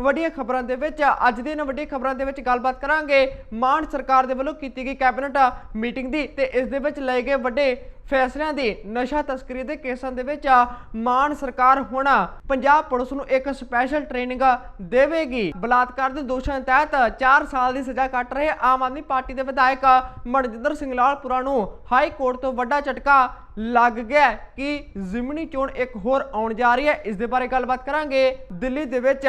ਵੱਡੀਆਂ ਖਬਰਾਂ ਦੇ ਵਿੱਚ, ਅੱਜ ਦੀਆਂ ਇਹਨਾਂ ਵੱਡੀਆਂ ਖਬਰਾਂ ਦੇ ਵਿੱਚ ਗੱਲਬਾਤ ਕਰਾਂਗੇ। ਮਾਨ ਸਰਕਾਰ ਦੇ ਵੱਲੋਂ ਕੀਤੀ ਗਈ ਕੈਬਨਿਟ ਮੀਟਿੰਗ ਦੀ ਤੇ ਇਸ ਦੇ ਵਿੱਚ ਲਏ ਗਏ ਵੱਡੇ ਫੈਸਲਿਆਂ ਦੀ ਨਸ਼ਾ ਤਸਕਰੀ ਦੇ ਕੇਸਾਂ ਦੇ ਵਿੱਚ ਮਾਨ ਸਰਕਾਰ ਹੁਣ ਪੰਜਾਬ ਪੁਲਿਸ ਨੂੰ ਇੱਕ ਸਪੈਸ਼ਲ ਟ੍ਰੇਨਿੰਗ ਦੇਵੇਗੀ। ਬਲਾਤਕਾਰ ਦੇ ਦੋਸ਼ਾਂ ਤਹਿਤ 4 ਸਾਲ ਦੀ ਸਜ਼ਾ ਕੱਟ ਰਹੇ ਆਮ ਆਦਮੀ ਪਾਰਟੀ ਦੇ ਵਿਧਾਇਕ ਮਨਜਿੰਦਰ ਸਿੰਘ ਲਾਲਪੁਰਾ ਨੂੰ ਹਾਈ ਕੋਰਟ ਤੋਂ ਵੱਡਾ ਝਟਕਾ ਲੱਗ ਗਿਆ ਕਿ ਜ਼ਿਮਨੀ ਚੋਣ ਇੱਕ ਹੋਰ ਆਉਣ ਜਾ ਰਹੀ ਹੈ। ਇਸ ਦੇ ਬਾਰੇ ਗੱਲਬਾਤ ਕਰਾਂਗੇ। ਦਿੱਲੀ ਦੇ ਵਿੱਚ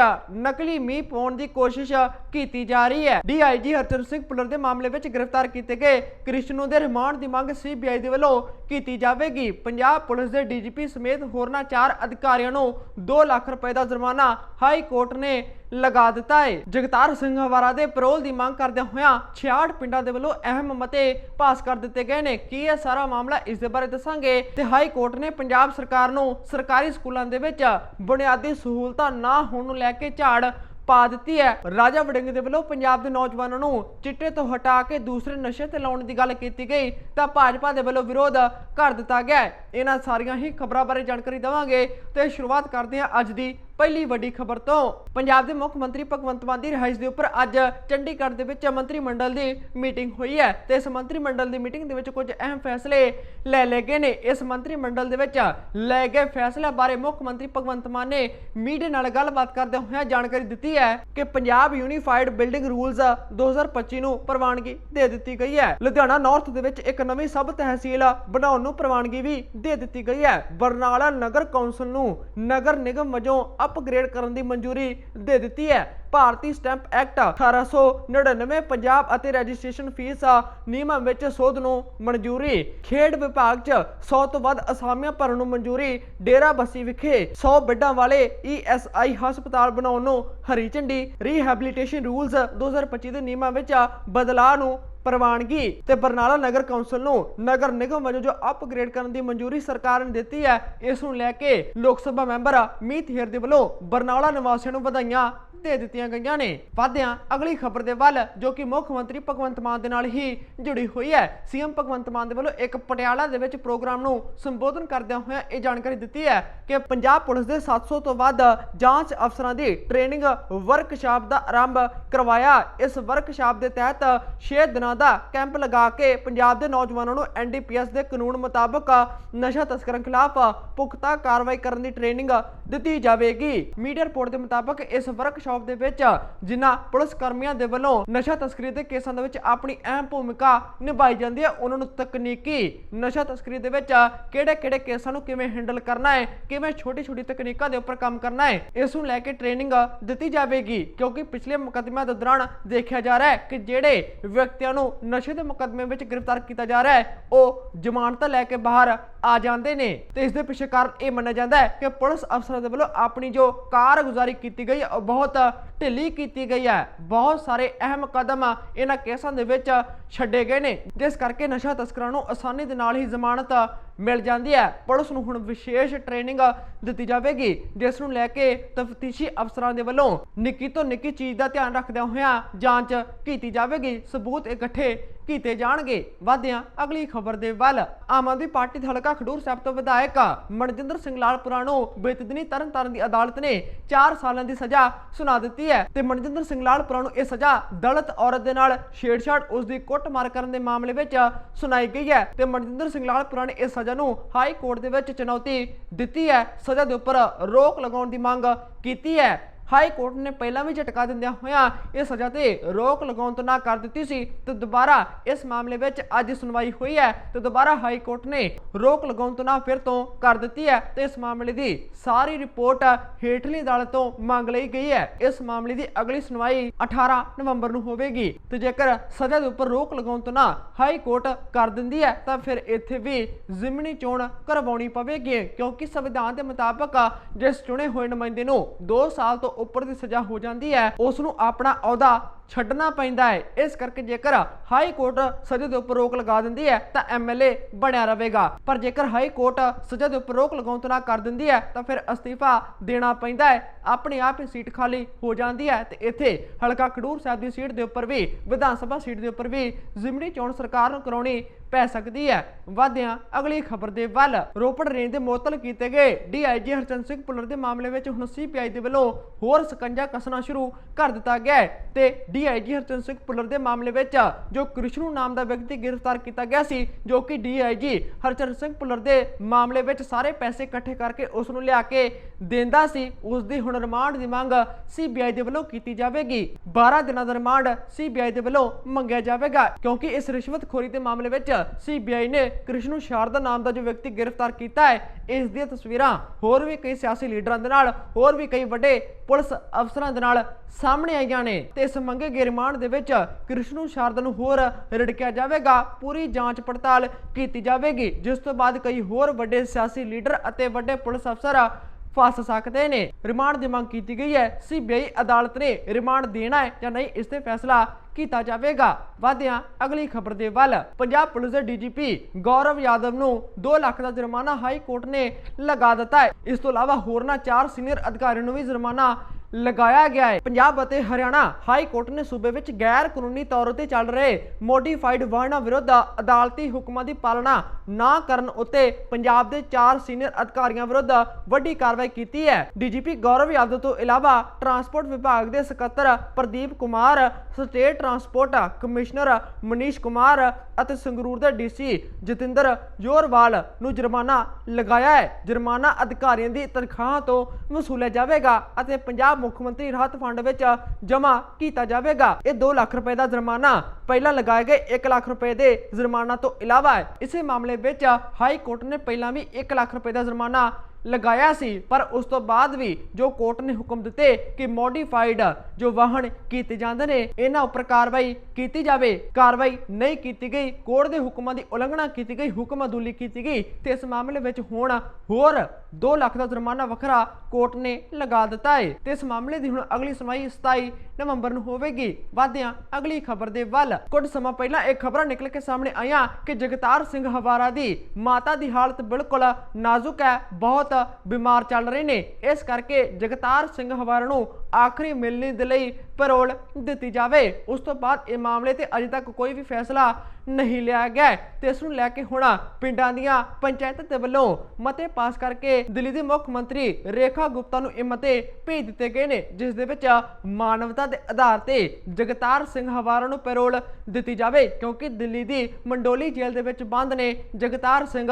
ਨਕਲੀ ਮੀਂਹ ਪਾਉਣ ਦੀ ਕੋਸ਼ਿਸ਼ ਕੀਤੀ ਜਾ ਰਹੀ ਹੈ। ਡੀਆਈਜੀ ਹਰਚਰਨ ਸਿੰਘ ਪੁਲਰ ਦੇ ਮਾਮਲੇ ਵਿੱਚ ਗ੍ਰਿਫਤਾਰ ਕੀਤੇ ਗਏ ਕ੍ਰਿਸ਼ਨੂ ਦੇ ਰਿਮਾਂਡ ਦੀ ਮੰਗ ਸੀਬੀਆਈ ਦੇ ਵੱਲੋਂ ਕੀਤੀ ਜਾਵੇਗੀ। ਪੰਜਾਬ ਪੁਲਿਸ ਦੇ ਡੀਜੀਪੀ ਸਮੇਤ ਹੋਰਨਾਂ ਚਾਰ ਅਧਿਕਾਰੀਆਂ ਨੂੰ 2 ਲੱਖ ਰੁਪਏ ਦਾ ਜੁਰਮਾਨਾ ਹਾਈ ਕੋਰਟ ਨੇ ਲਗਾ ਦਿੱਤਾ ਹੈ ਜਗਤਾਰ ਸਿੰਘ ਹਵਾਰਾ ਦੇ ਪੈਰੋਲ ਦੀ ਮੰਗ ਕਰਦਿਆਂ ਹੋਇਆਂ 66 ਪਿੰਡਾਂ ਦੇ ਵੱਲੋਂ ਅਹਿਮ ਮਤੇ ਪਾਸ ਕਰ ਦਿੱਤੇ ਗਏ ਨੇ। ਕੀ ਇਹ ਸਾਰਾ ਮਾਮਲਾ ਇਸ ਦੇ ਬਾਰੇ ਦੱਸਾਂਗੇ? ਤੇ ਹਾਈ ਕੋਰਟ ਨੇ ਪੰਜਾਬ ਸਰਕਾਰ ਨੂੰ ਸਰਕਾਰੀ ਸਕੂਲਾਂ ਦੇ ਵਿੱਚ ਬੁਨਿਆਦੀ ਸਹੂਲਤਾਂ ਨਾ ਹੋਣ ਨੂੰ ਲੈ ਕੇ ਝਾੜ ਪਾ ਦਿੱਤੀ ਹੈ। ਰਾਜਾ ਵੜਿੰਗ ਦੇ ਵੱਲੋਂ ਪੰਜਾਬ ਦੇ ਨੌਜਵਾਨਾਂ ਨੂੰ ਚਿੱਟੇ ਤੋਂ ਹਟਾ ਕੇ ਦੂਸਰੇ ਨਸ਼ੇ ਤੇ ਲਾਉਣ ਦੀ ਗੱਲ ਕੀਤੀ ਗਈ, ਤਾਂ ਭਾਜਪਾ ਦੇ ਵੱਲੋਂ ਵਿਰੋਧ ਕਰ ਦਿੱਤਾ ਗਿਆ ਇਹਨਾਂ ਸਾਰੀਆਂ ਹੀ ਖਬਰਾਂ ਬਾਰੇ ਜਾਣਕਾਰੀ ਦੇਵਾਂਗੇ ਤੇ ਸ਼ੁਰੂਆਤ ਕਰਦੇ ਹਾਂ ਅੱਜ ਦੀ ਪਹਿਲੀ ਵੱਡੀ ਖਬਰ ਤੋਂ ਪੰਜਾਬ ਦੇ ਮੁੱਖ ਮੰਤਰੀ ਭਗਵੰਤ ਮਾਨ ਦੀ ਰਿਹਾਇਸ਼ ਦੇ ਉੱਪਰ ਅੱਜ ਚੰਡੀਗੜ੍ਹ ਦੇ ਵਿੱਚ ਮੰਤਰੀ ਮੰਡਲ ਦੀ ਮੀਟਿੰਗ ਹੋਈ ਹੈ ਤੇ ਇਸ ਮੰਤਰੀ ਮੰਡਲ ਦੀ ਮੀਟਿੰਗ ਦੇ ਵਿੱਚ ਕੁਝ ਅਹਿਮ ਫੈਸਲੇ ਲੈ ਲਏ ਗਏ ਨੇ। ਇਸ ਮੰਤਰੀ ਮੰਡਲ ਦੇ ਵਿੱਚ ਲਏ ਗਏ ਫੈਸਲਿਆਂ ਬਾਰੇ ਮੁੱਖ ਮੰਤਰੀ ਭਗਵੰਤ ਮਾਨ ਨੇ ਮੀਡੀਆ ਨਾਲ ਗੱਲਬਾਤ ਕਰਦੇ ਹੋਏ ਜਾਣਕਾਰੀ ਦਿੱਤੀ ਹੈ ਕਿ ਪੰਜਾਬ ਯੂਨੀਫਾਈਡ ਬਿਲਡਿੰਗ ਰੂਲਸ 2025 ਨੂੰ ਪ੍ਰਵਾਨਗੀ ਦੇ ਦਿੱਤੀ ਗਈ ਹੈ। ਲੁਧਿਆਣਾ ਨਾਰਥ ਦੇ ਵਿੱਚ ਇੱਕ ਨਵੀਂ ਸਬ ਤਹਿਸੀਲ ਬਣਾਉਣ ਨੂੰ ਪ੍ਰਵਾਨਗੀ ਵੀ ਦੇ ਦਿੱਤੀ ਗਈ ਹੈ। ਬਰਨਾਲਾ ਨਗਰ ਕੌਂਸਲ ਨੂੰ ਨਗਰ ਨਿਗਮ ਵਜੋਂ ਅਪਗ੍ਰੇਡ ਕਰਨ ਦੀ ਮਨਜ਼ੂਰੀ ਦੇ ਦਿੱਤੀ ਹੈ। ਭਾਰਤੀ ਸਟੈਂਪ ਐਕਟ 1899 ਪੰਜਾਬ ਅਤੇ ਰਜਿਸਟ੍ਰੇਸ਼ਨ ਫੀਸ ਨਿਯਮਾਂ ਵਿੱਚ ਸੋਧ ਨੂੰ ਮਨਜ਼ੂਰੀ। ਖੇਡ ਵਿਭਾਗ 'ਚ 100 ਤੋਂ ਵੱਧ ਅਸਾਮੀਆਂ ਭਰਨ ਨੂੰ ਮਨਜ਼ੂਰੀ। ਡੇਰਾ ਬੱਸੀ ਵਿਖੇ 100 ਬੈੱਡਾਂ ਵਾਲੇ ਈਐਸਆਈ ਹਸਪਤਾਲ ਬਣਾਉਣ ਨੂੰ ਹਰੀ ਝੰਡੀ। ਰੀਹੈਬਿਲਿਟੇਸ਼ਨ ਰੂਲਸ 2025 ਦੇ ਨਿਯਮਾਂ ਵਿੱਚ ਬਦਲਾਅ ਨੂੰ ਪ੍ਰਵਾਨਗੀ ਤੇ ਬਰਨਾਲਾ ਨਗਰ ਕੌਂਸਲ ਨੂੰ ਨਗਰ ਨਿਗਮ ਵਜੋਂ ਜੋ ਅਪਗ੍ਰੇਡ ਕਰਨ ਦੀ ਮਨਜ਼ੂਰੀ ਸਰਕਾਰ ਨੇ ਦਿੱਤੀ ਹੈ, ਇਸ ਨੂੰ ਲੈ ਕੇ ਲੋਕ ਸਭਾ ਮੈਂਬਰ ਮੀਤ ਹੇਰ ਦੇ ਵੱਲੋਂ ਬਰਨਾਲਾ ਨਿਵਾਸੀਆਂ ਨੂੰ ਵਧਾਈਆਂ ਦੇ ਦਿੱਤੀਆਂ ਗਈਆਂ ਨੇ। ਵਾਧਿਆਂ ਅਗਲੀ ਖਬਰ ਦੇ ਵੱਲ, ਜੋ ਕਿ ਮੁੱਖ ਮੰਤਰੀ ਭਗਵੰਤ ਮਾਨ ਦੇ ਨਾਲ ਹੀ ਜੁੜੀ ਹੋਈ ਹੈ। ਸੀਐਮ ਭਗਵੰਤ ਮਾਨ ਦੇ ਵੱਲੋਂ ਇੱਕ ਪਟਿਆਲਾ ਦੇ ਵਿੱਚ ਪ੍ਰੋਗਰਾਮ ਨੂੰ ਸੰਬੋਧਨ ਕਰਦਿਆਂ ਹੋਇਆਂ ਇਹ ਜਾਣਕਾਰੀ ਦਿੱਤੀ ਹੈ ਕਿ ਪੰਜਾਬ ਪੁਲਿਸ ਦੇ 700 ਤੋਂ ਵੱਧ ਜਾਂਚ ਅਫਸਰਾਂ ਦੀ ਟ੍ਰੇਨਿੰਗ ਵਰਕਸ਼ਾਪ ਦਾ ਆਰੰਭ ਕਰਵਾਇਆ। ਇਸ ਵਰਕਸ਼ਾਪ ਦੇ ਤਹਿਤ 6 ਦਿਨਾਂ ਦਾ ਕੈਂਪ ਲਗਾ ਕੇ ਪੰਜਾਬ ਦੇ ਨੌਜਵਾਨਾਂ ਨੂੰ ਐਨਡੀਪੀਐਸ ਦੇ ਕਾਨੂੰਨ ਮੁਤਾਬਕ ਨਸ਼ਾ ਤਸਕਰਾਂ ਖਿਲਾਫ ਪੁਖਤਾ ਕਾਰਵਾਈ ਕਰਨ ਦੀ ਟ੍ਰੇਨਿੰਗ ਦਿੱਤੀ ਜਾਵੇਗੀ। ਮੀਡੀਆ ਰਿਪੋਰਟ ਦੇ ਮੁਤਾਬਕ ਇਸ ਵਰਕਸ਼ਾਪ ਦੇ ਵਿੱਚ ਜਿਨ੍ਹਾਂ ਪੁਲਿਸ ਕਰਮੀਆਂ ਦੇ ਵੱਲੋਂ ਨਸ਼ਾ ਤਸਕਰੀ ਦੇ ਕੇਸਾਂ ਦੇ ਵਿੱਚ ਆਪਣੀ ਅਹਿਮ ਭੂਮਿਕਾ ਨਿਭਾਈ ਜਾਂਦੀ ਹੈ। ਉਹਨਾਂ ਨੂੰ ਤਕਨੀਕੀ ਨਸ਼ਾ ਤਸਕਰੀ ਦੇ ਵਿੱਚ ਕਿਹੜੇ-ਕਿਹੜੇ ਕੇਸਾਂ ਨੂੰ ਕਿਵੇਂ ਹੈਂਡਲ ਕਰਨਾ ਹੈ ਕਿਵੇਂ ਛੋਟੀ-ਛੋਟੀ ਤਕਨੀਕਾਂ ਦੇ ਉੱਪਰ ਕੰਮ ਕਰਨਾ ਹੈ ਇਸ ਨੂੰ ਲੈ ਕੇ ਟ੍ਰੇਨਿੰਗ ਦਿੱਤੀ ਜਾਵੇਗੀ। ਕਿਉਂਕਿ ਪਿਛਲੇ ਮੁਕੱਦਮਿਆਂ ਦੇ ਦੌਰਾਨ ਦੇਖਿਆ ਜਾ ਰਿਹਾ ਹੈ ਕਿ ਜਿਹੜੇ ਵਿਅਕਤੀਆਂ ਨੂੰ ਨਸ਼ੇ ਦੇ ਮੁਕੱਦਮੇ ਵਿੱਚ ਗ੍ਰਿਫਤਾਰ ਕੀਤਾ ਜਾ ਰਿਹਾ ਹੈ ਉਹ ਜ਼ਮਾਨਤ ਲੈ ਕੇ ਬਾਹਰ ਆ ਜਾਂਦੇ ਨੇ। ਤੇ ਇਸ ਦੇ ਪਿੱਛੇ ਕਾਰਨ ਇਹ ਮੰਨਿਆ ਜਾਂਦਾ ਹੈ ਕਿ ਪੁਲਿਸ ਅਫਸਰਾਂ ਦੇ ਵੱਲੋਂ ਆਪਣੀ ਜੋ ਕਾਰਗੁਜ਼ਾਰੀ ਕੀਤੀ ਗਈ ਹੈ, ਉਹ ਬਹੁਤ ਢਿੱਲੀ ਕੀਤੀ ਗਈ ਹੈ। ਬਹੁਤ ਸਾਰੇ ਅਹਿਮ ਕਦਮ ਇਹਨਾਂ ਕੇਸਾਂ ਦੇ ਵਿੱਚ ਛੱਡੇ ਗਏ ਨੇ। ਜਿਸ ਕਰਕੇ ਨਸ਼ਾ ਤਸਕਰਾਂ ਨੂੰ ਆਸਾਨੀ ਦੇ ਨਾਲ ਹੀ ਜ਼ਮਾਨਤ ਮਿਲ ਜਾਂਦੀ ਹੈ। ਪੁਲਿਸ ਨੂੰ ਹੁਣ ਵਿਸ਼ੇਸ਼ ਟ੍ਰੇਨਿੰਗ ਦਿੱਤੀ ਜਾਵੇਗੀ, ਜਿਸ ਨੂੰ ਲੈ ਕੇ ਤਫਤੀਸ਼ੀ ਅਫਸਰਾਂ ਦੇ ਵੱਲੋਂ ਨਿੱਕੀ ਤੋਂ ਨਿੱਕੀ ਚੀਜ਼ ਦਾ ਧਿਆਨ ਰੱਖਦਿਆਂ ਹੋਇਆਂ ਜਾਂਚ ਕੀਤੀ ਜਾਵੇਗੀ। ਸਬੂਤ ਇਕੱਠੇ ਕੀਤੇ ਜਾਣਗੇ। ਵਾਧਿਆਂ, ਅਗਲੀ ਖਬਰ ਦੇ ਵੱਲ ਆਮ ਆਦਮੀ ਪਾਰਟੀ ਦੇ ਹਲਕਾ ਖਡੂਰ ਸਾਹਿਬ ਤੋਂ ਵਿਧਾਇਕ ਮਨਜਿੰਦਰ ਸਿੰਘ ਲਾਲਪੁਰਾ ਨੂੰ ਬੇਤਦਨੀ ਤਰਨਤਾਰਨ ਦੀ ਅਦਾਲਤ ਨੇ 4 ਸਾਲਾਂ ਦੀ ਸਜ਼ਾ ਸੁਣਾ ਦਿੱਤੀ ਹੈ ਤੇ ਮਨਜਿੰਦਰ ਸਿੰਘ ਲਾਲਪੁਰਾ ਨੂੰ ਇਹ ਸਜ਼ਾ ਦਲਿਤ ਔਰਤ ਦੇ ਨਾਲ ਛੇੜਛਾੜ ਉਸ ਦੀ ਕੁੱਟਮਾਰ ਕਰਨ ਦੇ ਮਾਮਲੇ ਵਿੱਚ ਸੁਣਾਈ ਗਈ ਹੈ ਤੇ ਮਨਜਿੰਦਰ ਸਿੰਘ ਲਾਲਪੁਰਾ ਨੇ ਇਹ ਸਜ਼ਾ ਨੂੰ ਹਾਈ ਕੋਰਟ ਦੇ ਵਿੱਚ ਚੁਣੌਤੀ ਦਿੱਤੀ ਹੈ। ਸਜ਼ਾ ਦੇ ਉੱਪਰ ਰੋਕ ਲਗਾਉਣ ਦੀ ਮੰਗ ਕੀਤੀ ਹੈ। ਹਾਈ ਕੋਰਟ ਨੇ ਪਹਿਲਾਂ ਵੀ ਝਟਕਾ ਦਿੰਦਿਆਂ ਹੋਇਆਂ ਇਹ ਸਜ਼ਾ ਤੇ ਰੋਕ ਲਗਾਉਣ ਤੋਂ ਨਾ ਕਰ ਦਿੱਤੀ ਸੀ ਤੇ ਦੁਬਾਰਾ ਇਸ ਮਾਮਲੇ ਵਿੱਚ ਅੱਜ ਸੁਣਵਾਈ ਹੋਈ ਹੈ ਤੇ ਦੁਬਾਰਾ ਹਾਈ ਕੋਰਟ ਨੇ ਰੋਕ ਲਗਾਉਣ ਤੋਂ ਨਾ ਫਿਰ ਤੋਂ ਕਰ ਦਿੱਤੀ ਹੈ ਤੇ ਇਸ ਮਾਮਲੇ ਦੀ ਸਾਰੀ ਰਿਪੋਰਟ ਹੇਠਲੀ ਅਦਾਲਤ ਤੋਂ ਮੰਗ ਲਈ ਗਈ ਹੈ। ਇਸ ਮਾਮਲੇ ਦੀ ਅਗਲੀ ਸੁਣਵਾਈ 18 ਨਵੰਬਰ ਨੂੰ ਹੋਵੇਗੀ ਤੇ ਜੇਕਰ ਸਜ਼ਾ ਦੇ ਉੱਪਰ ਰੋਕ ਲਗਾਉਣ ਤੋਂ ਨਾ ਹਾਈ ਕੋਰਟ ਕਰ ਦਿੰਦੀ ਹੈ ਤਾਂ ਫਿਰ ਇੱਥੇ ਵੀ ਜ਼ਿਮਨੀ ਚੋਣ ਕਰਵਾਉਣੀ ਪਵੇਗੀ ਕਿਉਂਕਿ ਸੰਵਿਧਾਨ ਦੇ ਮੁਤਾਬਕ ਜਿਸ ਚੁਣੇ ਹੋਏ ਨੁਮਾਇੰਦੇ ਨੂੰ 2 ਸਾਲ ਤੋਂ ਉੱਪਰ ਦੀ ਸਜ਼ਾ ਹੋ ਜਾਂਦੀ ਹੈ ਉਸ ਨੂੰ ਆਪਣਾ ਅਹੁਦਾ ਛੱਡਣਾ ਪੈਂਦਾ ਹੈ। ਇਸ ਕਰਕੇ ਜੇਕਰ ਹਾਈ ਕੋਰਟ ਸਜ਼ਾ ਦੇ ਉੱਪਰ ਰੋਕ ਲਗਾ ਦਿੰਦੀ ਹੈ, ਤਾਂ ਐਮਐਲਏ ਬਣਿਆ ਰਹੇਗਾ। ਪਰ ਜੇਕਰ ਹਾਈ ਕੋਰਟ ਸਜ਼ਾ ਦੇ ਉੱਪਰ ਰੋਕ ਲਗਾਉਣ ਤੋਂ ਨਾ ਕਰ ਦਿੰਦੀ ਹੈ, ਤਾਂ ਫਿਰ ਅਸਤੀਫਾ ਦੇਣਾ ਪੈਂਦਾ ਹੈ। ਆਪਣੇ ਆਪ ਹੀ ਸੀਟ ਖਾਲੀ ਹੋ ਜਾਂਦੀ ਹੈ ਤੇ ਇੱਥੇ ਹਲਕਾ ਖਡੂਰ ਸਾਹਿਬ ਦੀ ਸੀਟ ਦੇ ਉੱਪਰ ਵੀ, ਵਿਧਾਨ ਸਭਾ ਸੀਟ ਦੇ ਉੱਪਰ ਵੀ ਜ਼ਿਮਨੀ ਚੋਣ ਸਰਕਾਰ ਨੂੰ ਕਰਾਉਣੀ ਪੈ ਸਕਦੀ ਹੈ। ਵਾਧਿਆਂ, ਅਗਲੀ ਖਬਰ ਦੇ ਵੱਲ ਰੋਪੜ ਰੇਂਜ ਦੇ ਮੁਅੱਤਲ ਕੀਤੇ ਗਏ ਡੀਆਈਜੀ ਹਰਚੰਦ ਸਿੰਘ ਪੁੱਲਰ ਦੇ ਮਾਮਲੇ ਵਿੱਚ ਹੁਣ ਸੀਪੀਆਈ ਦੇ ਵੱਲੋਂ ਹੋਰ ਸਕੰਜਾ ਕੱਸਣਾ ਸ਼ੁਰੂ ਕਰ ਦਿੱਤਾ ਗਿਆ ਹੈ ਤੇ ਡੀਆਈਜੀ ਹਰਚੰਦ ਸਿੰਘ ਪੁੱਲਰ ਦੇ ਮਾਮਲੇ ਵਿੱਚ, ਜੋ ਕ੍ਰਿਸ਼ਨੂ ਨਾਮ ਦਾ ਵਿਅਕਤੀ ਗ੍ਰਿਫਤਾਰ ਕੀਤਾ ਗਿਆ ਸੀ, ਜੋ ਕਿ ਡੀਆਈਜੀ ਹਰਚੰਦ ਸਿੰਘ ਪੁੱਲਰ ਦੇ ਮਾਮਲੇ ਵਿੱਚ ਸਾਰੇ ਪੈਸੇ ਇਕੱਠੇ ਕਰਕੇ ਉਸ ਨੂੰ ਲਿਆ ਕੇ ਦਿੰਦਾ ਸੀ ਉਸ ਦੀ ਹੁਣ ਰਿਮਾਂਡ ਦੀ ਮੰਗ ਸੀਬੀਆਈ ਦੇ ਵੱਲੋਂ ਕੀਤੀ ਜਾਵੇਗੀ। 12 ਦਿਨਾਂ ਦਾ ਰਿਮਾਂਡ ਸੀਬੀਆਈ ਦੇ ਵੱਲੋਂ ਮੰਗਿਆ ਜਾਵੇਗਾ, ਕਿਉਂਕਿ ਇਸ ਰਿਸ਼ਵਤਖੋਰੀ ਦੇ ਮਾਮਲੇ ਵਿੱਚ ਸੀਬੀਆਈ ਨੇ ਕ੍ਰਿਸ਼ਨੂ ਸ਼ਾਰਦਾ ਨਾਮ ਦਾ ਜੋ ਵਿਅਕਤੀ ਗ੍ਰਿਫਤਾਰ ਕੀਤਾ ਹੈ, ਇਸ ਦੀਆਂ ਤਸਵੀਰਾਂ ਹੋਰ ਵੀ ਕਈ ਸਿਆਸੀ ਲੀਡਰਾਂ ਦੇ ਨਾਲ, ਹੋਰ ਵੀ ਕਈ ਵੱਡੇ ਪੁਲਿਸ ਅਫਸਰਾਂ ਦੇ ਨਾਲ ਸਾਹਮਣੇ ਆਈਆਂ ਨੇ। ਤੇ ਇਸ ਮੰਗ ਗਏ ਰਿਮਾਂਡ ਦੇ ਵਿੱਚ ਕ੍ਰਿਸ਼ਨੂ ਸ਼ਾਰਦਾ ਨੂੰ ਹੋਰ ਰਿੜਕਿਆ ਜਾਵੇਗਾ। ਪੂਰੀ ਜਾਂਚ ਪੜਤਾਲ ਕੀਤੀ ਜਾਵੇਗੀ, ਜਿਸ ਤੋਂ ਬਾਅਦ ਕਈ ਹੋਰ ਵੱਡੇ ਸਿਆਸੀ ਲੀਡਰ ਅਤੇ ਵੱਡੇ ਪੁਲਿਸ ਅਫਸਰ ਫਸ ਸਕਦੇ ਨੇ। ਰਿਮਾਂਡ ਦੀ ਮੰਗ ਕੀਤੀ ਗਈ ਹੈ। ਸੀਬੀਆਈ ਅਦਾਲਤ ਨੇ ਰਿਮਾਂਡ ਦੇਣਾ ਹੈ ਜਾਂ ਨਹੀਂ, ਇਸ ਤੇ ਫੈਸਲਾ ਕੀਤਾ ਜਾਵੇਗਾ। ਵਾਧਿਆਂ, ਅਗਲੀ ਖਬਰ ਦੇ ਵੱਲ। ਪੰਜਾਬ ਪੁਲਿਸ ਦੇ ਡੀਜੀਪੀ ਗੌਰਵ ਯਾਦਵ ਨੂੰ 2 ਲੱਖ ਦਾ ਜੁਰਮਾਨਾ ਹਾਈ ਕੋਰਟ ਨੇ ਲਗਾ ਦਿੱਤਾ ਹੈ। ਇਸ ਤੋਂ ਇਲਾਵਾ ਹੋਰਨਾਂ ਚਾਰ ਸੀਨੀਅਰ ਅਧਿਕਾਰੀਆਂ ਨੂੰ ਵੀ ਜੁਰਮਾਨਾ ਲਗਾਇਆ ਗਿਆ ਹੈ। ਪੰਜਾਬ ਅਤੇ ਹਰਿਆਣਾ ਹਾਈ ਕੋਰਟ ਨੇ ਸੂਬੇ ਵਿੱਚ ਗੈਰ ਕਾਨੂੰਨੀ ਤੌਰ ਉਤੇ ਚੱਲ ਰਹੇ ਮੋਡੀਫਾਈਡ ਵਾਹਨਾਂ ਵਿਰੁੱਧ ਅਦਾਲਤੀ ਹੁਕਮਾਂ ਦੀ ਪਾਲਣਾ ਨਾ ਕਰਨ ਉਤੇ ਪੰਜਾਬ ਦੇ ਚਾਰ ਸੀਨੀਅਰ ਅਧਿਕਾਰੀਆਂ ਵਿਰੁੱਧ ਵੱਡੀ ਕਾਰਵਾਈ ਕੀਤੀ ਹੈ। ਡੀਜੀਪੀ ਗੌਰਵ ਯਾਦਵ ਤੋਂ ਇਲਾਵਾ ਟਰਾਂਸਪੋਰਟ ਵਿਭਾਗ ਦੇ ਸਕੱਤਰ Pradeep Kumar, state transport commissioner Manish Kumar ਅਤੇ ਸੰਗਰੂਰ ਦੇ ਡੀਸੀ ਜਤਿੰਦਰ ਜੋਰਵਾਲ ਨੂੰ ਜੁਰਮਾਨਾ ਲਗਾਇਆ ਹੈ। ਜੁਰਮਾਨਾ ਅਧਿਕਾਰੀਆਂ ਦੀ ਤਨਖਾਹ ਤੋਂ ਵਸੂਲਿਆ ਜਾਵੇਗਾ ਅਤੇ ਪੰਜਾਬ ਮੁੱਖ ਮੰਤਰੀ ਰਾਹਤ ਫੰਡ ਵਿੱਚ ਜਮ੍ਹਾਂ ਕੀਤਾ ਜਾਵੇਗਾ। ਇਹ 2 ਲੱਖ ਰੁਪਏ ਦਾ ਜੁਰਮਾਨਾ ਪਹਿਲਾਂ ਲਗਾਏ ਗਏ 1 ਲੱਖ ਰੁਪਏ ਦੇ ਜੁਰਮਾਨਾ ਤੋਂ ਇਲਾਵਾ ਇਸੇ ਮਾਮਲੇ ਵਿੱਚ ਹਾਈ ਕੋਰਟ ਨੇ ਪਹਿਲਾਂ ਵੀ 1 ਲੱਖ ਰੁਪਏ ਦਾ ਜੁਰਮਾਨਾ ਲਗਾਇਆ ਸੀ, ਪਰ ਉਸ ਤੋਂ ਬਾਅਦ ਵੀ ਜੋ ਕੋਰਟ ਨੇ ਹੁਕਮ ਦਿੱਤੇ ਕਿ ਮੋਡੀਫਾਈਡ ਜੋ ਵਾਹਨ ਕੀਤੇ ਜਾਂਦੇ ਨੇ, ਇਹਨਾਂ ਉੱਪਰ ਕਾਰਵਾਈ ਕੀਤੀ ਜਾਵੇ। ਕਾਰਵਾਈ ਨਹੀਂ ਕੀਤੀ ਗਈ, ਕੋਰਟ ਦੇ ਹੁਕਮਾਂ ਦੀ ਉਲੰਘਣਾ ਕੀਤੀ ਗਈ, ਹੁਕਮ ਅਦੂਲੀ ਕੀਤੀ ਗਈ ਤੇ ਇਸ ਮਾਮਲੇ ਵਿੱਚ ਹੁਣ ਹੋਰ 2 ਲੱਖ ਦਾ ਜੁਰਮਾਨਾ ਵੱਖਰਾ ਕੋਰਟ ਨੇ ਲਗਾ ਦਿੱਤਾ ਹੈ ਤੇ ਇਸ ਮਾਮਲੇ ਦੀ ਹੁਣ ਅਗਲੀ ਸੁਣਵਾਈ 27 ਨਵੰਬਰ ਨੂੰ ਹੋਵੇਗੀ। ਵਾਧਿਆਂ ਅਗਲੀ ਖਬਰ ਦੇ ਵੱਲ। ਕੁਝ ਸਮਾਂ ਪਹਿਲਾਂ ਇਹ ਖਬਰਾਂ ਨਿਕਲ ਕੇ ਸਾਹਮਣੇ ਆਈਆਂ ਕਿ ਜਗਤਾਰ ਸਿੰਘ ਹਵਾਰਾ ਦੀ ਮਾਤਾ ਦੀ ਹਾਲਤ ਬਿਲਕੁਲ ਨਾਜ਼ੁਕ ਹੈ, ਬਹੁਤ ਬਿਮਾਰ ਚੱਲ ਰਹੇ ਨੇ। ਇਸ ਕਰਕੇ ਜਗਤਾਰ ਸਿੰਘ ਹਵਾਰ ਨੂੰ ਆਖਰੀ ਮਿਲਣੀ ਦੇ ਲਈ ਪੈਰੋਲ ਦਿੱਤੀ ਜਾਵੇ। ਉਸ ਤੋਂ ਬਾਅਦ ਇਹ ਮਾਮਲੇ ਤੇ ਅਜੇ ਤੱਕ ਕੋਈ ਵੀ ਫੈਸਲਾ ਨਹੀਂ ਲਿਆ ਗਿਆ ਤੇ ਇਸ ਨੂੰ ਲੈ ਕੇ ਹੁਣ ਪਿੰਡਾਂ ਦੀਆਂ ਪੰਚਾਇਤਾਂ ਦੇ ਵੱਲੋਂ ਮਤੇ ਪਾਸ ਕਰਕੇ ਦਿੱਲੀ ਦੇ ਮੁੱਖ ਮੰਤਰੀ ਰੇਖਾ ਗੁਪਤਾ ਨੂੰ ਇਹ ਮਤੇ ਭੇਜ ਦਿੱਤੇ ਗਏ ਨੇ, ਜਿਸ ਦੇ ਵਿੱਚ ਮਾਨਵਤਾ ਦੇ ਆਧਾਰ ਤੇ ਜਗਤਾਰ ਸਿੰਘ ਹਵਾਰਾ ਨੂੰ ਪੈਰੋਲ ਦਿੱਤੀ ਜਾਵੇ, ਕਿਉਂਕਿ ਦਿੱਲੀ ਦੀ ਮੰਡੋਲੀ ਜੇਲ੍ਹ ਦੇ ਵਿੱਚ ਬੰਦ ਨੇ ਜਗਤਾਰ ਸਿੰਘ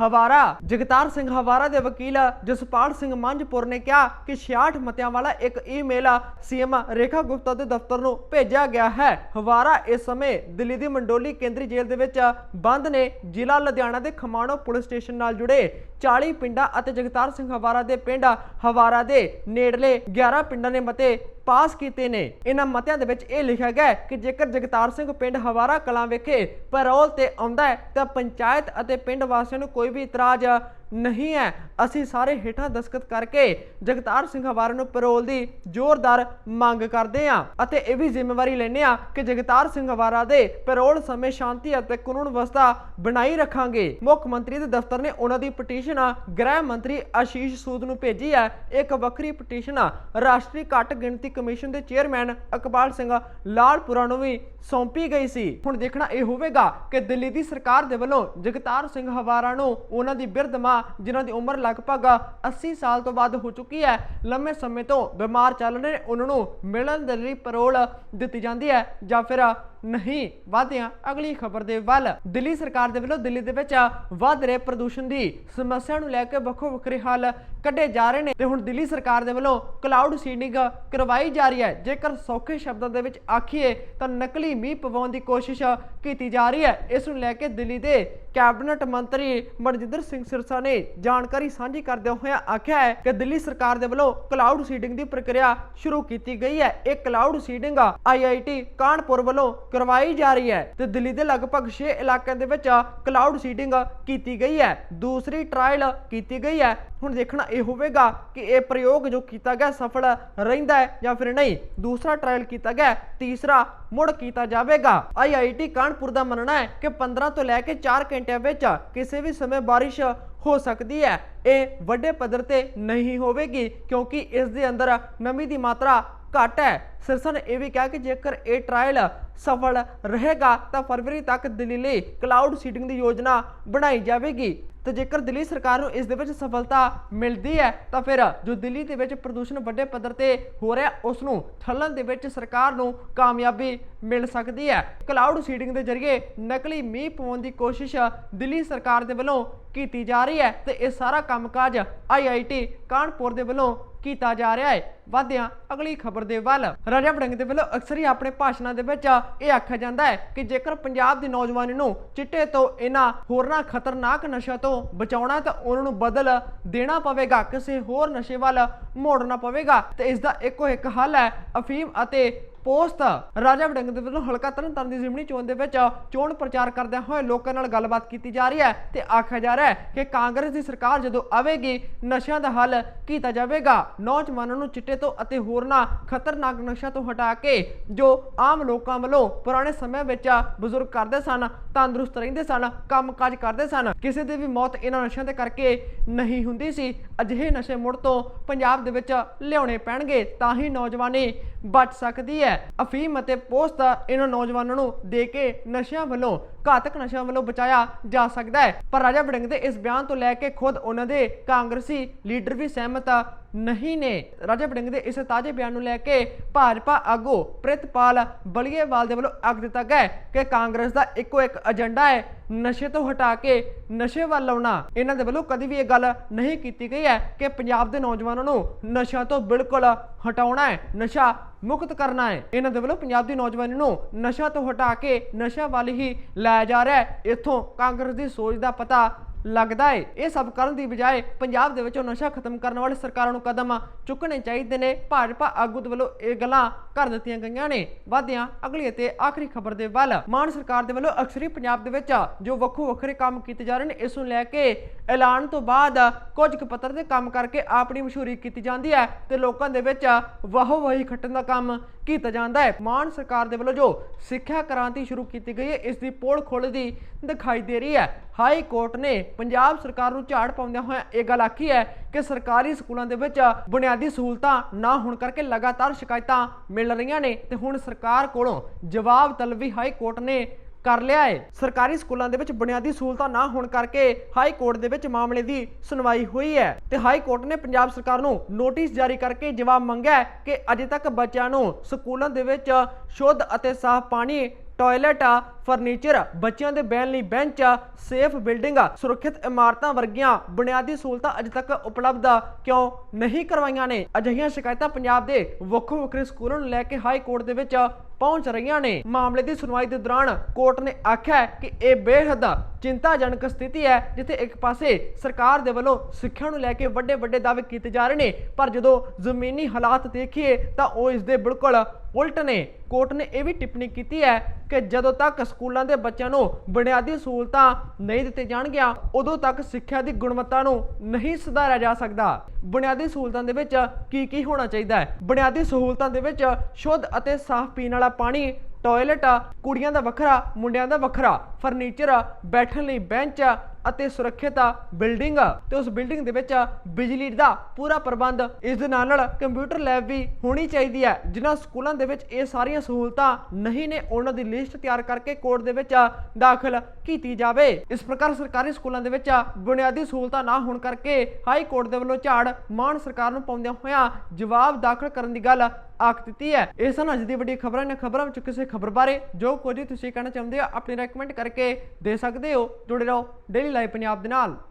ਹਵਾਰਾ। ਜਗਤਾਰ ਸਿੰਘ ਹਵਾਰਾ ਦੇ ਵਕੀਲ ਜਸਪਾਲ ਸਿੰਘ ਮੰਝਪੁਰ ਨੇ ਕਿਹਾ ਕਿ 66 ਮਤਿਆਂ ਵਾਲਾ ਇੱਕ ਈਮੇਲ ਸੀਐਮ ਰੇਖਾ ਗੁਪਤਾ ਦੇ ਦਫ਼ਤਰ ਨੂੰ ਭੇਜਿਆ ਗਿਆ ਹੈ। ਹਵਾਰਾ ਇਸ ਸਮੇਂ ਦਿੱਲੀ ਦੀ ਮੰਡੋਲੀ ਕੇਂਦਰੀ ਜੇਲ੍ਹ ਦੇ ਵਿੱਚ ਬੰਦ ਨੇ। ਜ਼ਿਲ੍ਹਾ ਲੁਧਿਆਣਾ ਦੇ ਖਮਾਣੋ ਪੁਲਿਸ ਸਟੇਸ਼ਨ ਨਾਲ ਜੁੜੇ 40 ਪਿੰਡਾਂ ਅਤੇ ਜਗਤਾਰ ਸਿੰਘ ਹਵਾਰਾ ਦੇ ਪਿੰਡ ਹਵਾਰਾ ਦੇ ਨੇੜਲੇ 11 ਪਿੰਡਾਂ ਨੇ ਮਤੇ ਪਾਸ ਕੀਤੇ ਨੇ। ਇਹਨਾਂ ਮਤਿਆਂ ਦੇ ਵਿੱਚ ਇਹ ਲਿਖਿਆ ਗਿਆ ਕਿ ਜੇਕਰ ਜਗਤਾਰ ਸਿੰਘ ਪਿੰਡ ਹਵਾਰਾ ਕਲਾਂ ਵਿਖੇ ਪੈਰੋਲ ਤੇ ਆਉਂਦਾ ਹੈ ਤਾਂ ਪੰਚਾਇਤ ਅਤੇ ਪਿੰਡ ਵਾਸੀਆਂ ਨੂੰ ਕੋਈ ਵੀ ਇਤਰਾਜ਼ ਨਹੀਂ ਹੈ। ਅਸੀਂ ਸਾਰੇ ਹੇਠਾਂ ਦਸਖਤ ਕਰਕੇ ਜਗਤਾਰ ਸਿੰਘ ਹਵਾਰਾ ਨੂੰ ਪੈਰੋਲ ਦੀ ਜ਼ੋਰਦਾਰ ਮੰਗ ਕਰਦੇ ਹਾਂ ਅਤੇ ਇਹ ਵੀ ਜ਼ਿੰਮੇਵਾਰੀ ਲੈਂਦੇ ਹਾਂ ਕਿ ਜਗਤਾਰ ਸਿੰਘ ਹਵਾਰਾ ਦੇ ਪੈਰੋਲ ਸਮੇਂ ਸ਼ਾਂਤੀ ਅਤੇ ਕਾਨੂੰਨ ਵਿਵਸਥਾ ਬਣਾਈ ਰੱਖਾਂਗੇ। ਮੁੱਖ ਮੰਤਰੀ ਦੇ ਦਫ਼ਤਰ ਨੇ ਉਹਨਾਂ ਦੀ ਪਟੀਸ਼ਨ ਗ੍ਰਹਿ ਮੰਤਰੀ ਆਸ਼ੀਸ਼ ਸੂਦ ਨੂੰ ਭੇਜੀ ਹੈ। ਇੱਕ ਵੱਖਰੀ ਪਟੀਸ਼ਨ ਰਾਸ਼ਟਰੀ ਘੱਟ ਗਿਣਤੀ ਕਮਿਸ਼ਨ ਦੇ ਚੇਅਰਮੈਨ ਅਕਬਾਲ ਸਿੰਘ ਲਾਲਪੁਰਾ ਨੂੰ ਵੀ ਸੌਂਪੀ ਗਈ ਸੀ। ਹੁਣ ਦੇਖਣਾ ਇਹ ਹੋਵੇਗਾ ਕਿ ਦਿੱਲੀ ਦੀ ਸਰਕਾਰ ਦੇ ਵੱਲੋਂ ਜਗਤਾਰ ਸਿੰਘ ਹਵਾਰਾ ਨੂੰ ਉਹਨਾਂ ਦੀ ਬਿਰਧ ਮਾਂ ਜਿਨ੍ਹਾਂ ਦੀ ਉਮਰ ਲਗਭਗ 80 ਸਾਲ ਤੋਂ ਵੱਧ ਹੋ ਚੁੱਕੀ ਹੈ। ਲੰਮੇ ਸਮੇਂ ਤੋਂ ਬਿਮਾਰ ਚੱਲ ਰਹੇ ਉਹਨਾਂ ਨੂੰ ਮਿਲਣ ਦੇ ਲਈ ਪੈਰੋਲ ਦਿੱਤੀ ਜਾਂਦੀ ਹੈ ਜਾਂ ਫਿਰ ਨਹੀਂ, ਵਾਧਿਆਂ। ਅਗਲੀ ਖਬਰ ਦੇ ਵੱਲ। ਦਿੱਲੀ ਸਰਕਾਰ ਦੇ ਵੱਲੋਂ ਦਿੱਲੀ ਦੇ ਵਿੱਚ ਵੱਧ ਰਹੇ ਪ੍ਰਦੂਸ਼ਣ ਦੀ ਸਮੱਸਿਆ ਨੂੰ ਲੈ ਕੇ ਵੱਖੋ ਵੱਖਰੇ ਹੱਲ ਕੱਢੇ ਜਾ ਰਹੇ ਨੇ। ਤੇ ਹੁਣ ਦਿੱਲੀ ਸਰਕਾਰ ਦੇ ਵੱਲੋਂ ਕਲਾਉਡ ਸੀਡਿੰਗ ਕਰਵਾਈ ਜਾ ਰਹੀ ਹੈ। ਜੇਕਰ ਸੌਖੇ ਸ਼ਬਦਾਂ ਦੇ ਵਿੱਚ ਆਖੀਏ, ਤਾਂ ਨਕਲੀ ਮੀਂਹ ਪਵਾਉਣ ਦੀ ਕੋਸ਼ਿਸ਼ ਕੀਤੀ ਜਾ ਰਹੀ ਹੈ। ਇਸ ਨੂੰ ਲੈ ਕੇ ਦਿੱਲੀ ਦੇ ਕੈਬਨਿਟ ਮੰਤਰੀ ਮਨਜਿੰਦਰ ਸਿੰਘ ਸਿਰਸਾ ਨੇ ਜਾਣਕਾਰੀ ਸਾਂਝੀ ਕਰਦਿਆਂ ਹੋਇਆ ਆਖਿਆ ਹੈ ਕਿ ਦਿੱਲੀ ਸਰਕਾਰ ਦੇ ਵੱਲੋਂ ਕਲਾਊਡ ਸੀਡਿੰਗ ਦੀ ਪ੍ਰਕਿਰਿਆ ਸ਼ੁਰੂ ਕੀਤੀ ਗਈ ਹੈ। ਇਹ ਕਲਾਊਡ ਸੀਡਿੰਗ ਆਈਆਈਟੀ ਕਾਨਪੁਰ ਵੱਲੋਂ ਕਰਵਾਈ ਜਾ ਰਹੀ ਹੈ ਤੇ ਦਿੱਲੀ ਦੇ ਲਗਭਗ 6 ਇਲਾਕਿਆਂ ਦੇ ਵਿੱਚ ਕਲਾਉਡ ਸੀਡਿੰਗ ਕੀਤੀ ਗਈ ਹੈ, ਦੂਸਰੀ ਟ੍ਰਾਇਲ ਕੀਤੀ ਗਈ ਹੈ। ਹੁਣ ਦੇਖਣਾ ਇਹ ਹੋਵੇਗਾ ਕਿ ਇਹ ਪ੍ਰਯੋਗ ਜੋ ਕੀਤਾ ਗਿਆ ਸਫਲ ਰਹਿੰਦਾ ਹੈ ਜਾਂ ਫਿਰ ਨਹੀਂ। ਦੂਸਰਾ ਟ੍ਰਾਇਲ ਕੀਤਾ ਗਿਆ ਤੀਸਰਾ ਮੁੜ ਕੀਤਾ ਜਾਵੇਗਾ। ਆਈਆਈਟੀ ਕਾਨਪੁਰ ਦਾ ਮੰਨਣਾ ਹੈ ਕਿ 15 ਤੋਂ ਲੈ ਕੇ 4 ਘੰਟਿਆਂ ਵਿੱਚ ਕਿਸੇ ਵੀ ਸਮੇਂ ਬਾਰਿਸ਼ ਹੋ ਸਕਦੀ ਹੈ। ਇਹ ਵੱਡੇ ਪੱਧਰ ਤੇ ਨਹੀਂ ਹੋਵੇਗੀ ਕਿਉਂਕਿ ਇਸ ਦੇ ਅੰਦਰ ਨਮੀ ਦੀ ਮਾਤਰਾ ਘੱਟ ਹੈ। ਸਿਰਸਾ ਨੇ ਇਹ ਵੀ ਕਿਹਾ ਕਿ ਜੇਕਰ ਇਹ ਟ੍ਰਾਇਲ ਸਫਲ ਰਹੇਗਾ ਤਾਂ ਫਰਵਰੀ ਤੱਕ ਦਿੱਲੀ ਲਈ ਕਲਾਊਡ ਸੀਡਿੰਗ ਦੀ ਯੋਜਨਾ ਬਣਾਈ ਜਾਵੇਗੀ। ਤੇ ਜੇਕਰ ਦਿੱਲੀ ਸਰਕਾਰ ਨੂੰ ਇਸ ਦੇ ਵਿੱਚ ਸਫਲਤਾ ਮਿਲਦੀ ਹੈ, ਤਾਂ ਫਿਰ ਜੋ ਦਿੱਲੀ ਦੇ ਵਿੱਚ ਪ੍ਰਦੂਸ਼ਣ ਵੱਡੇ ਪੱਧਰ ਤੇ ਹੋ ਰਿਹਾ, ਉਸ ਨੂੰ ਠੱਲਣ ਦੇ ਵਿੱਚ ਸਰਕਾਰ ਨੂੰ ਕਾਮਯਾਬੀ ਮਿਲ ਸਕਦੀ ਹੈ। ਕਲਾਊਡ ਸੀਡਿੰਗ ਦੇ ਜ਼ਰੀਏ ਨਕਲੀ ਮੀਂਹ ਪਾਉਣ ਦੀ ਕੋਸ਼ਿਸ਼ ਦਿੱਲੀ ਸਰਕਾਰ ਦੇ ਵੱਲੋਂ ਕੀਤੀ ਜਾ ਰਹੀ ਹੈ ਤੇ ਇਹ ਸਾਰਾ ਕੰਮਕਾਜ ਆਈਆਈਟੀ ਕਾਨਪੁਰ ਦੇ ਵੱਲੋਂ ਕੀਤਾ ਜਾ ਰਿਹਾ ਹੈ। ਵਾਧਿਆਂ ਅਗਲੀ ਖਬਰ ਦੇ ਵੱਲ। ਰਾਜਾ ਵੜਿੰਗ ਦੇ ਵੱਲੋਂ ਅਕਸਰ ਹੀ ਆਪਣੇ ਭਾਸ਼ਣਾਂ ਦੇ ਵਿੱਚ ਇਹ ਆਖਿਆ ਜਾਂਦਾ ਹੈ ਕਿ ਜੇਕਰ ਪੰਜਾਬ ਦੀ ਨੌਜਵਾਨੀ ਨੂੰ ਚਿੱਟੇ ਤੋਂ ਇਹਨਾਂ ਹੋਰਨਾਂ ਖਤਰਨਾਕ ਨਸ਼ਿਆਂ ਤੋਂ ਬਚਾਉਣਾ ਤਾਂ ਉਹਨਾਂ ਨੂੰ ਬਦਲ ਦੇਣਾ ਪਵੇਗਾ, ਕਿਸੇ ਹੋਰ ਨਸ਼ੇ ਵੱਲ ਮੋੜਨਾ ਪਵੇਗਾ। ਤੇ ਇਸ ਦਾ ਇੱਕੋ ਇੱਕ ਹੱਲ ਹੈ ਅਫੀਮ ਅਤੇ ਪੋਸਟ ਰਾਜਾ ਵੜਿੰਗ ਦੇ ਵੱਲੋਂ ਹਲਕਾ ਤਰਨਤਾਰਨ ਦੀ ਜ਼ਿਮਨੀ ਚੋਣ ਦੇ ਵਿੱਚ ਚੋਣ ਪ੍ਰਚਾਰ ਕਰਦਿਆਂ ਹੋਏ ਲੋਕਾਂ ਨਾਲ ਗੱਲਬਾਤ ਕੀਤੀ ਜਾ ਰਹੀ ਹੈ ਤੇ ਆਖਿਆ ਜਾ ਰਿਹਾ ਹੈ ਕਿ ਕਾਂਗਰਸ ਦੀ ਸਰਕਾਰ ਜਦੋਂ ਆਵੇਗੀ, ਨਸ਼ਿਆਂ ਦਾ ਹੱਲ ਕੀਤਾ ਜਾਵੇਗਾ। ਨੌਜਵਾਨਾਂ ਨੂੰ ਚਿੱਟੇ ਤੋਂ ਅਤੇ ਹੋਰਨਾਂ ਖਤਰਨਾਕ ਨਸ਼ਿਆਂ ਤੋਂ ਹਟਾ ਕੇ ਜੋ ਆਮ ਲੋਕਾਂ ਵੱਲੋਂ ਪੁਰਾਣੇ ਸਮੇਂ ਵਿੱਚ ਬਜ਼ੁਰਗ ਕਰਦੇ ਸਨ, ਤੰਦਰੁਸਤ ਰਹਿੰਦੇ ਸਨ, ਕੰਮਕਾਜ ਕਰਦੇ ਸਨ, ਕਿਸੇ ਦੀ ਵੀ ਮੌਤ ਇਹਨਾਂ ਨਸ਼ਿਆਂ ਦੇ ਕਰਕੇ ਨਹੀਂ ਹੁੰਦੀ ਸੀ। ਅਜਿਹੇ ਨਸ਼ੇ ਮੁੜ ਤੋਂ ਪੰਜਾਬ ਦੇ ਵਿੱਚ ਲਿਆਉਣੇ ਪੈਣਗੇ, ਤਾਂ ਹੀ ਨੌਜਵਾਨੀ ਬਚ ਸਕਦੀ ਹੈ। ਅਫੀਮ ਅਤੇ ਪੋਸਤ ਇਹਨਾਂ ਨੌਜਵਾਨਾਂ ਨੂੰ ਦੇ ਕੇ ਨਸ਼ਿਆਂ ਵੱਲੋਂ, ਘਾਤਕ ਨਸ਼ਿਆਂ ਵੱਲੋਂ ਬਚਾਇਆ ਜਾ ਸਕਦਾ ਹੈ। ਪਰ ਰਾਜਾ ਵੜਿੰਗ ਦੇ ਇਸ ਬਿਆਨ ਤੋਂ ਲੈ ਕੇ ਖੁਦ ਉਹਨਾਂ ਦੇ ਕਾਂਗਰਸੀ ਲੀਡਰ ਵੀ ਸਹਿਮਤ ਨਹੀਂ ਨੇ। ਰਾਜਾ ਬੜਿੰਗ ਦੇ ਇਸ ਤਾਜ਼ੇ ਬਿਆਨ ਨੂੰ ਲੈ ਕੇ ਭਾਜਪਾ ਆਗੂ ਪ੍ਰਿਤਪਾਲ ਬਲੀਏਵਾਲ ਦੇ ਵੱਲੋਂ ਆਖ ਦਿੱਤਾ ਗਿਆ ਕਿ ਕਾਂਗਰਸ ਦਾ ਇੱਕੋ ਇੱਕ ਏਜੰਡਾ ਹੈ, ਨਸ਼ੇ ਤੋਂ ਹਟਾ ਕੇ ਨਸ਼ੇ ਵੱਲ ਆਉਣਾ। ਇਹਨਾਂ ਦੇ ਵੱਲੋਂ ਕਦੀ ਵੀ ਇਹ ਗੱਲ ਨਹੀਂ ਕੀਤੀ ਗਈ ਹੈ ਕਿ ਪੰਜਾਬ ਦੇ ਨੌਜਵਾਨਾਂ ਨੂੰ ਨਸ਼ਿਆਂ ਤੋਂ ਬਿਲਕੁਲ ਹਟਾਉਣਾ ਹੈ, ਨਸ਼ਾ ਮੁਕਤ ਕਰਨਾ ਹੈ। ਇਹਨਾਂ ਦੇ ਵੱਲੋਂ ਪੰਜਾਬ ਦੀ ਨੌਜਵਾਨੀ ਨੂੰ ਨਸ਼ਾ ਤੋਂ ਹਟਾ ਕੇ ਨਸ਼ਾ ਵੱਲ ਹੀ ਲਾਇਆ ਜਾ ਰਿਹਾ ਹੈ। ਇੱਥੋਂ ਕਾਂਗਰਸ ਦੀ ਸੋਚ ਦਾ ਪਤਾ ਲੱਗਦਾ ਹੈ ਇਹ ਸਭ ਕਰਨ ਦੀ ਬਜਾਏ ਪੰਜਾਬ ਦੇ ਵਿੱਚੋਂ ਨਸ਼ਾ ਖਤਮ ਕਰਨ ਵਾਲੇ ਸਰਕਾਰਾਂ ਨੂੰ ਕਦਮ ਚੁੱਕਣੇ ਚਾਹੀਦੇ ਨੇ। ਭਾਜਪਾ ਆਗੂ ਦੇ ਵੱਲੋਂ ਇਹ ਗੱਲਾਂ ਕਰ ਦਿੱਤੀਆਂ ਗਈਆਂ ਨੇ। ਵਾਧਿਆਂ ਅਗਲੀ ਅਤੇ ਆਖਰੀ ਖਬਰ ਦੇ ਵੱਲ ਮਾਨ ਸਰਕਾਰ ਦੇ ਵੱਲੋਂ ਅਕਸਰੀ ਪੰਜਾਬ ਦੇ ਵਿੱਚ ਜੋ ਵੱਖੋ ਵੱਖਰੇ ਕੰਮ ਕੀਤੇ ਜਾ ਰਹੇ ਨੇ, ਇਸ ਨੂੰ ਲੈ ਕੇ ਐਲਾਨ ਤੋਂ ਬਾਅਦ ਕੁਝ ਕੁ ਪੱਤਰ ਦੇ ਕੰਮ ਕਰਕੇ ਆਪਣੀ ਮਸ਼ਹੂਰੀ ਕੀਤੀ ਜਾਂਦੀ ਹੈ ਤੇ ਲੋਕਾਂ ਦੇ ਵਿੱਚ ਵਾਹੋ ਵਾਹੀ ਖੱਟਣ ਦਾ ਕੰਮ ਕੀਤਾ ਜਾਂਦਾ ਹੈ। ਮਾਨ ਸਰਕਾਰ ਦੇ ਵੱਲੋਂ ਜੋ ਸਿੱਖਿਆ ਕ੍ਰਾਂਤੀ ਸ਼ੁਰੂ ਕੀਤੀ ਗਈ ਹੈ, ਇਸ ਦੀ ਪੋਲ ਖੋਲ੍ਹਦੀ ਦਿਖਾਈ ਦੇ ਰਹੀ ਹੈ। ਹਾਈ ਕੋਰਟ ਨੇ ਪੰਜਾਬ ਸਰਕਾਰ ਨੂੰ ਝਾੜ ਪਾਉਂਦਿਆਂ ਹੋਇਆਂ ਇਹ ਗੱਲ ਆਖੀ ਹੈ ਕਿ ਸਰਕਾਰੀ ਸਕੂਲਾਂ ਦੇ ਵਿੱਚ ਬੁਨਿਆਦੀ ਸਹੂਲਤਾਂ ਨਾ ਹੋਣ ਕਰਕੇ ਲਗਾਤਾਰ ਸ਼ਿਕਾਇਤਾਂ ਮਿਲ ਰਹੀਆਂ ਨੇ ਤੇ ਹੁਣ ਸਰਕਾਰ ਕੋਲੋਂ ਜਵਾਬ ਤਲਬੀ ਹਾਈ ਕੋਰਟ ਨੇ ਕਰ ਲਿਆ ਹੈ। ਸਰਕਾਰੀ ਸਕੂਲਾਂ ਦੇ ਵਿੱਚ ਬੁਨਿਆਦੀ ਸਹੂਲਤਾਂ ਨਾ ਹੋਣ ਕਰਕੇ ਹਾਈ ਕੋਰਟ ਦੇ ਵਿੱਚ ਮਾਮਲੇ ਦੀ ਸੁਣਵਾਈ ਹੋਈ ਹੈ ਤੇ ਹਾਈ ਕੋਰਟ ਨੇ ਪੰਜਾਬ ਸਰਕਾਰ ਨੂੰ ਨੋਟਿਸ ਜਾਰੀ ਕਰਕੇ ਜਵਾਬ ਮੰਗਿਆ ਕਿ ਅਜੇ ਤੱਕ ਬੱਚਿਆਂ ਨੂੰ ਸਕੂਲਾਂ ਦੇ ਵਿੱਚ ਸ਼ੁੱਧ ਅਤੇ ਸਾਫ਼ ਪਾਣੀ ਟਾਇਲਟ ਆ, ਫਰਨੀਚਰ ਬੱਚਿਆਂ ਦੇ ਬਹਿਣ ਲਈ ਬੈਂਚ ਆ, ਸੇਫ ਬਿਲਡਿੰਗ ਆ, ਸੁਰੱਖਿਅਤ ਇਮਾਰਤਾਂ ਵਰਗੀਆਂ ਬੁਨਿਆਦੀ ਸਹੂਲਤਾਂ ਅਜੇ ਤੱਕ ਉਪਲਬਧ ਕਿਉਂ? ਨਹੀਂ ਕਰਵਾਈਆਂ ਨੇ ਅਜਿਹੀਆਂ ਸ਼ਿਕਾਇਤਾਂ ਪੰਜਾਬ ਦੇ ਵੱਖੋ ਵੱਖਰੇ ਸਕੂਲਾਂ ਨੂੰ ਲੈ ਕੇ ਹਾਈ ਕੋਰਟ ਦੇ ਵਿੱਚ ਪਹੁੰਚ ਰਹੀਆਂ ਨੇ। ਮਾਮਲੇ ਦੀ ਸੁਣਵਾਈ ਦੇ ਦੌਰਾਨ ਕੋਰਟ ਨੇ ਆਖਿਆ ਕਿ ਇਹ ਬੇਹੱਦ ਚਿੰਤਾਜਨਕ ਸਥਿਤੀ ਹੈ, ਜਿੱਥੇ ਇੱਕ ਪਾਸੇ ਸਰਕਾਰ ਦੇ ਵੱਲੋਂ ਸਿੱਖਿਆ ਨੂੰ ਲੈ ਕੇ ਵੱਡੇ ਵੱਡੇ ਦਾਅਵੇ ਕੀਤੇ ਜਾ ਰਹੇ ਨੇ, ਪਰ ਜਦੋਂ ਜ਼ਮੀਨੀ ਹਾਲਾਤ ਦੇਖੀਏ ਤਾਂ ਉਹ ਇਸ ਦੇ ਬਿਲਕੁਲ ਉਲਟ ਨੇ। ਕੋਰਟ ਨੇ ਇਹ ਵੀ ਟਿੱਪਣੀ ਕੀਤੀ ਹੈ ਕਿ ਜਦੋਂ ਤੱਕ ਸਕੂਲਾਂ ਦੇ ਬੱਚਿਆਂ ਨੂੰ ਬੁਨਿਆਦੀ ਸਹੂਲਤਾਂ ਨਹੀਂ ਦਿੱਤੇ ਜਾਣਗੀਆਂ, ਉਦੋਂ ਤੱਕ ਸਿੱਖਿਆ ਦੀ ਗੁਣਵੱਤਾ ਨੂੰ ਨਹੀਂ ਸੁਧਾਰਿਆ ਜਾ ਸਕਦਾ। ਬੁਨਿਆਦੀ ਸਹੂਲਤਾਂ ਦੇ ਵਿੱਚ ਕੀ ਕੀ ਹੋਣਾ ਚਾਹੀਦਾ ਹੈ? ਬੁਨਿਆਦੀ ਸਹੂਲਤਾਂ ਦੇ ਵਿੱਚ ਸ਼ੁੱਧ ਅਤੇ ਸਾਫ਼ ਪੀਣ ਵਾਲਾ ਪਾਣੀ ਟਾਇਲਟ ਆ, ਕੁੜੀਆਂ ਦਾ ਵੱਖਰਾ, ਮੁੰਡਿਆਂ ਦਾ ਵੱਖਰਾ ਫਰਨੀਚਰ ਆ, ਬੈਠਣ ਲਈ ਬੈਂਚ ਆ ਅਤੇ ਸੁਰੱਖਿਅਤ ਬਿਲਡਿੰਗ। ਤੇ ਉਸ ਬਿਲਡਿੰਗ ਦੇ ਵਿੱਚ ਬਿਜਲੀ ਦਾ ਪੂਰਾ ਪ੍ਰਬੰਧ। ਇਸ ਦੇ ਨਾਲ ਨਾਲ ਕੰਪਿਊਟਰ ਲੈਬ ਵੀ ਹੋਣੀ ਚਾਹੀਦੀ ਹੈ, ਜਿਨ੍ਹਾਂ ਸਕੂਲਾਂ ਦੇ ਵਿੱਚ ਇਹ ਸਾਰੀਆਂ ਸਹੂਲਤਾਂ ਨਹੀਂ ਨੇ, ਉਹਨਾਂ ਦੀ ਲਿਸਟ ਤਿਆਰ ਕਰਕੇ ਕੋਰਟ ਦੇ ਵਿੱਚ ਦਾਖਲ ਕੀਤੀ ਜਾਵੇ। ਇਸ ਪ੍ਰਕਾਰ ਸਰਕਾਰੀ ਸਕੂਲਾਂ ਦੇ ਵਿੱਚ ਬੁਨਿਆਦੀ ਸਹੂਲਤਾਂ ਨਾ ਹੋਣ ਕਰਕੇ ਹਾਈ ਕੋਰਟ ਦੇ ਵੱਲੋਂ ਝਾੜ ਮਾਨ ਸਰਕਾਰ ਨੂੰ ਪਾਉਂਦਿਆਂ ਹੋਇਆਂ ਜਵਾਬ ਦਾਖਲ ਕਰਨ ਦੀ ਗੱਲ ਆਖ ਦਿੱਤੀ ਹੈ। ਇਹ ਸਨ ਅੱਜ ਦੀ ਵੱਡੀ ਖਬਰਾਂ। ਨੇ ਖਬਰਾਂ ਵਿੱਚ ਕਿਸੇ ਖਬਰ ਬਾਰੇ ਜੋ ਕੁਝ ਤੁਸੀਂ ਕਹਿਣਾ ਚਾਹੁੰਦੇ ਹੋ, ਆਪਣੀ ਰეკਮੈਂਡ ਕਰਕੇ ਦੇ ਸਕਦੇ ਹੋ। ਜੁੜੇ ਰਹੋ ਡੇਲੀ ਲਾਈਵ ਪੰਜਾਬ ਦੇ ਨਾਲ।